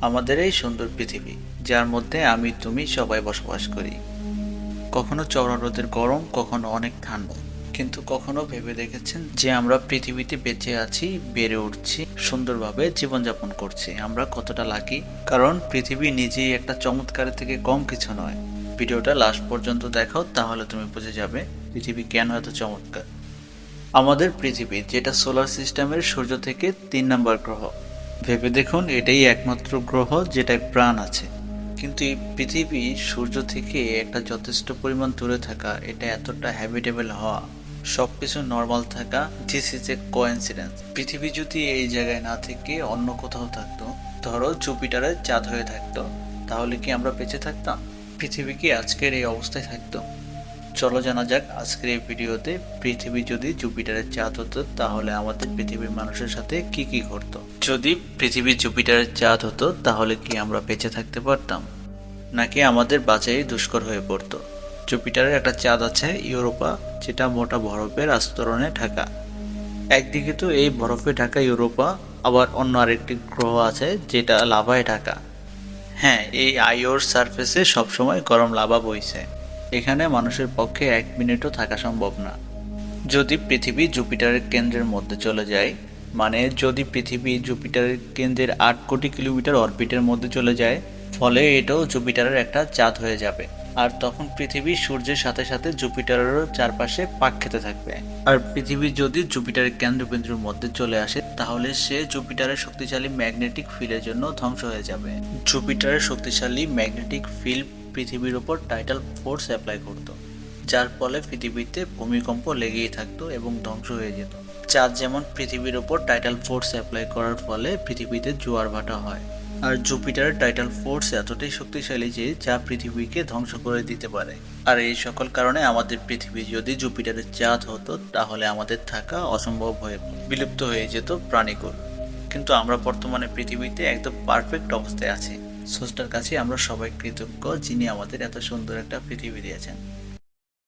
আমাদের এই সুন্দর পৃথিবী, যার মধ্যে আমি, তুমি সবাই বসবাস করি। কখনো চওড়া রোদের গরম, কখনো অনেক ঠান্ডা। কিন্তু কখনো ভেবে দেখেছেন যে আমরা পৃথিবীতে বেঁচে আছি, বেড়ে উঠছি, সুন্দরভাবে জীবনযাপন করছি। আমরা কতটা লাকি কারণ পৃথিবী নিজেই একটা চমৎকারের থেকে কম কিছু নয়। ভিডিওটা লাস্ট পর্যন্ত দেখাও, তাহলে তুমি বুঝে যাবে পৃথিবী কেন এত চমৎকার। আমাদের পৃথিবী, যেটা সোলার সিস্টেমের সূর্য থেকে তিন নম্বর গ্রহ। ভেবে দেখুন, এটাই একমাত্র গ্রহ যেটায় প্রাণ আছে। কিন্তু এই পৃথিবী সূর্য থেকে একটা যথেষ্ট পরিমাণ দূরে থাকা, এটা এতটা হ্যাবিটেবল হওয়া, সবকিছু নর্মাল থাকা দিস ইজ এ কোয়েন্সিডেন্স পৃথিবী যদি এই জায়গায় না থেকে অন্য কোথাও থাকতো, ধরো জুপিটারের চাঁদ হয়ে থাকতো, তাহলে কি আমরা বেঁচে থাকতাম? পৃথিবী কি আজকের এই অবস্থায় থাকতো? চলো জানা যাক, আজকের এই ভিডিওতে পৃথিবী যদি জুপিটারের চাঁদ হতো, তাহলে আমাদের পৃথিবীর মানুষের সাথে কি কি ঘটতো? যদি পৃথিবী জুপিটারের চাঁদ হতো, তাহলে কি আমরা বেঁচে থাকতে পারতাম? নাকি আমাদের বাঁচাই দুষ্কর হয়ে পড়তো? জুপিটারের একটা চাঁদ আছে ইউরোপা, যেটা মোটা বরফের আস্তরণে ঢাকা। একদিকে তো এই বরফে ঢাকা ইউরোপা, আবার অন্য আরেকটি গ্রহ আছে যেটা লাভায় ঢাকা। হ্যাঁ এই আইওর সারফেসে সবসময় গরম লাভা বইছে। এখানে মানুষের পক্ষে এক মিনিটও থাকা সম্ভব না। যদি পৃথিবী জুপিটারের কেন্দ্রের মধ্যে চলে যায় মানে যদি পৃথিবী জুপিটারের কেন্দ্রের আট কোটি কিলোমিটার অরবিটের মধ্যে চলে যায়, ফলে এটাও জুপিটারের একটা চাঁদ হয়ে যাবে। আর তখন পৃথিবী সূর্যের সাথে সাথে জুপিটারেরও চারপাশে পাক খেতে থাকবে। আর পৃথিবী যদি জুপিটারের কেন্দ্রবিন্দুর মধ্যে চলে আসে, তাহলে সে জুপিটারের শক্তিশালী ম্যাগনেটিক ফিল্ডের জন্য ধ্বংস হয়ে যাবে। জুপিটারের শক্তিশালী ম্যাগনেটিক ফিল্ড পৃথিবীর ওপর টাইটাল ফোর্স অ্যাপ্লাই করতো, যার ফলে পৃথিবীতে ভূমিকম্প লেগেই থাকতো এবং ধ্বংস হয়ে যেত। চাঁদ যেমন পৃথিবীর ওপর টাইটাল ফোর্স অ্যাপ্লাই করার ফলে পৃথিবীতে জোয়ার ভাটা হয়, আর জুপিটারের টাইটাল ফোর্স এতটাই শক্তিশালী যে যা পৃথিবীকে ধ্বংস করে দিতে পারে। আর এই সকল কারণে আমাদের পৃথিবী যদি জুপিটারের চাঁদ হতো, তাহলে আমাদের থাকা অসম্ভব হয়ে, বিলুপ্ত হয়ে যেত প্রাণীকুল কিন্তু আমরা বর্তমানে পৃথিবীতে একদম পারফেক্ট অবস্থায় আছি। স্রষ্টার কাছে আমরা সবাই কৃতজ্ঞ যিনি আমাদের এত সুন্দর একটা পৃথিবী দিয়েছেন।